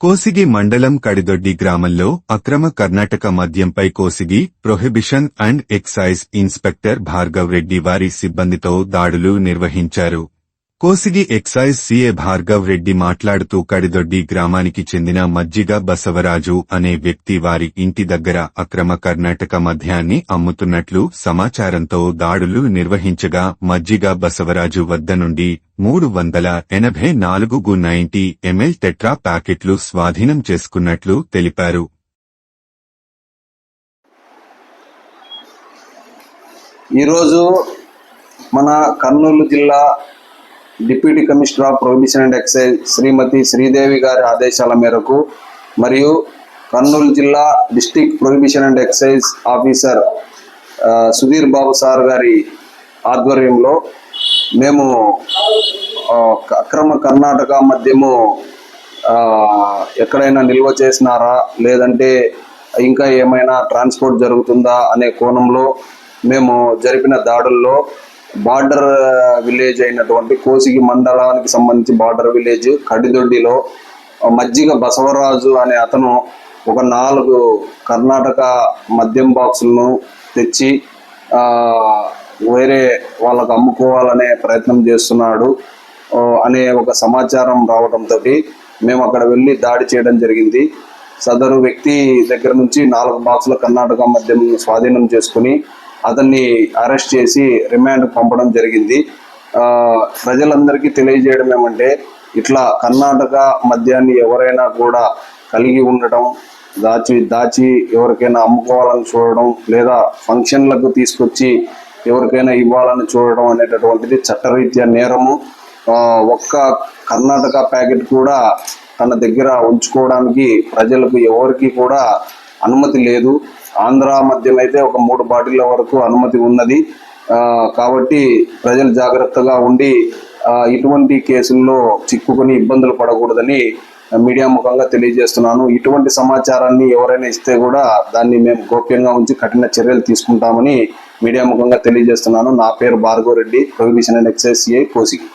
కోసిగి మండలం కడిదొడ్డి గ్రామంలో అక్రమ Karnataka మద్యంపై Kosigi prohibition and excise inspector Bhargav Reddy వారి సిబ్బందితో దాడులు నిర్వహించారు. కోసిగి ఎక్సైజ్ సీఏ భార్గవ్ రెడ్డి మాట్లాడుతూ కడిదొడ్డి గ్రామానికి చెందిన మజ్జిగ బసవరాజు అనే వ్యక్తి వారి ఇంటి దగ్గర అక్రమ కర్ణాటక మద్యాన్ని అమ్ముతున్నట్లు సమాచారంతో దాడులు నిర్వహించగా మజ్జిగ బసవరాజు వద్ద నుండి మూడు వందల ఎనభై నాలుగు గు నైంటీ ఎంఎల్ టెట్రా ప్యాకెట్లు స్వాధీనం చేసుకున్నట్లు తెలిపారు. ఈరోజు మన కర్నూలు జిల్లా deputy commissioner of prohibition and excise Srimati Sridevi గారి ఆదేశాల మేరకు మరియు కర్నూలు జిల్లా district prohibition and excise officer Sudheer Babu sir గారి ఆధ్వర్యంలో మేము అక్రమ కర్ణాటక మద్యము ఎక్కడైనా నిల్వ చేసినారా? లేదంటే ఇంకా ఏమైనా ట్రాన్స్పోర్ట్ జరుగుతుందా అనే కోణంలో మేము జరిపిన దాడుల్లో బార్డర్ విలేజ్ అయినటువంటి కోసిగి మండలానికి సంబంధించి బార్డర్ విలేజ్ కడిదొడ్డిలో మజ్జిగ బసవరాజు అనే అతను ఒక నాలుగు కర్ణాటక మద్యం బాక్సులను తెచ్చి వేరే వాళ్ళకు అమ్ముకోవాలనే ప్రయత్నం చేస్తున్నాడు అనే ఒక సమాచారం రావడంతో మేము అక్కడ వెళ్ళి దాడి చేయడం జరిగింది. సదరు వ్యక్తి దగ్గర నుంచి నాలుగు బాక్సుల కర్ణాటక మద్యం స్వాధీనం చేసుకుని అతన్ని అరెస్ట్ చేసి రిమాండ్ పంపడం జరిగింది. ప్రజలందరికీ తెలియజేయడం ఏమంటే ఇట్లా కర్ణాటక మద్యాన్ని ఎవరైనా కూడా కలిగి ఉండటం దాచి దాచి ఎవరికైనా అమ్ముకోవాలని చూడడం లేదా ఫంక్షన్లకు తీసుకొచ్చి ఎవరికైనా ఇవ్వాలని చూడడం అనేటటువంటిది చట్టరీత్యా నేరము. ఒక్క కర్ణాటక ప్యాకెట్ కూడా తన దగ్గర ఉంచుకోవడానికి ప్రజలకు ఎవరికి కూడా అనుమతి లేదు. ఆంధ్ర మద్యం అయితే ఒక మూడు బాటిళ్ళ వరకు అనుమతి ఉన్నది. కాబట్టి ప్రజలు జాగ్రత్తగా ఉండి ఇటువంటి కేసుల్లో చిక్కుకొని ఇబ్బందులు పడకూడదని మీడియా ముఖంగా తెలియజేస్తున్నాను. ఇటువంటి సమాచారాన్ని ఎవరైనా ఇస్తే కూడా దాన్ని మేము గోప్యంగా ఉంచి కఠిన చర్యలు తీసుకుంటామని మీడియా ముఖంగా తెలియజేస్తున్నాను. నా పేరు Bhargava Reddy. Prohibition and excise CI Kosigi